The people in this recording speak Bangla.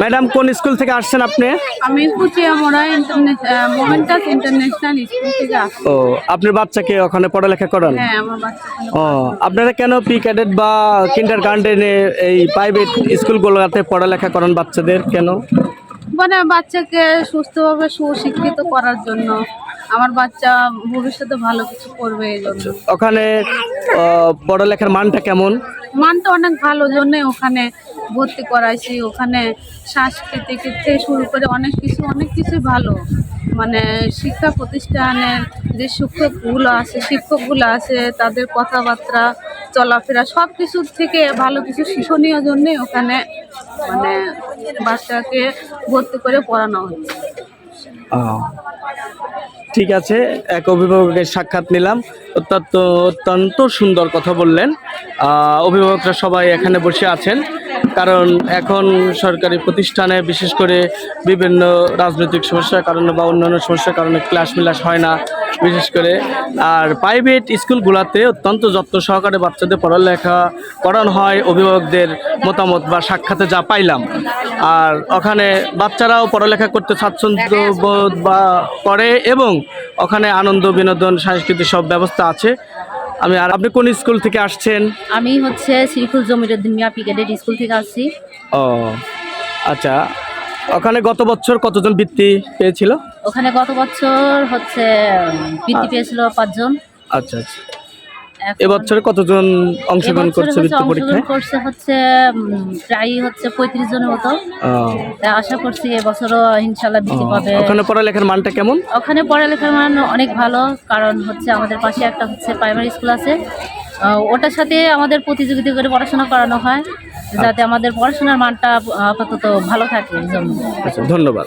ম্যাডাম কোন স্কুল থেকে আসছেন আপনি? আমি কুচিয়ামোড়া মোমেন্টাস ইন্টারন্যাশনাল স্কুল থেকে ও আপনার বাচ্চাকে ওখানে পড়ালেখা করান? হ্যাঁ আমার বাচ্চা ও আপনারা কেন প্রি ক্যাডেট বা কিন্ডার গার্ডেনে এই প্রাইভেট স্কুলগুলোতে পড়ালেখা করান বাচ্চাদের কেন? মানে বাচ্চাকে সুস্থভাবে সুশিক্ষিত করার জন্য। আমার বাচ্চা ভবিষ্যতে ভালো কিছু করবে এই জন্য। ওখানে পড়ালেখার মানটা কেমন? মানটা অনেক ভালো জন্যে ওখানে ভর্তি করাইছি, ওখানে সাংস্কৃতিক থেকে শুরু করে অনেক কিছু অনেক কিছু ভালো। মানে শিক্ষা প্রতিষ্ঠানের যে শিক্ষকগুলো আছে শিক্ষকগুলো আছে, তাদের কথাবার্তা, চলাফেরা সব কিছুর থেকে ভালো কিছু শিক্ষণীয় জন্যে ওখানে মানে বাচ্চাকে ভর্তি করে পড়ানো হচ্ছে। ঠিক আছে, এক অভিভাবকের সাক্ষাৎ নিলাম। অত্যন্ত অত্যন্ত সুন্দর কথা বললেন। অভিভাবকরা সবাই এখানে বসে আছেন। কারণ এখন সরকারি প্রতিষ্ঠানে বিশেষ করে বিভিন্ন রাজনৈতিক সমস্যার কারণে বা অন্যান্য সমস্যার কারণে ক্লাস মিলাস হয় না। বিশেষ করে। আর প্রাইভেট স্কুলগুলোতে অত্যন্ত যত্ন সহকারে বাচ্চাদের পড়ালেখা করানো হয় অভিভাবকদের মতামত বা সাক্ষাতে যা পাইলাম। আর ওখানে বাচ্চারাও পড়ালেখা করতে স্বাচ্ছন্দ্য বোধ বা করে এবং ওখানে আনন্দ বিনোদন সাংস্কৃতিক সব ব্যবস্থা আছে। আমি আর আপনি কোন স্কুল থেকে আসছেন? আমি হচ্ছে শ্রীফুল জমিরুদ্দিন মিয়া পিকেডের স্কুল থেকে আসছি। ও আচ্ছা। ওখানে গত বছর কতজন বৃত্তি পেয়েছিল? ওখানে গত বছর হচ্ছে বৃত্তি পেয়েছিল পাঁচজন। আচ্ছা আচ্ছা। এবছরে কতজন অংশগ্রহণ করছে বৃত্তি অংশগ্রহণ পরীক্ষায়? করছে হচ্ছে প্রায় হচ্ছে পঁয়ত্রিশ জনের মতো। আশা করছি এবছরও ইনশাল্লাহ বৃত্তি পাবে। ওখানে পড়ালেখার মানটা কেমন? ওখানে পড়ালেখার মান অনেক ভালো কারণ হচ্ছে আমাদের পাশে একটা হচ্ছে প্রাইমারি স্কুল আছে। ওটার সাথে আমাদের প্রতিযোগিতা করে পড়াশোনা করানো হয়। যাতে আমাদের পড়াশোনার মানটা আপাতত ভালো থাকে আচ্ছা ধন্যবাদ।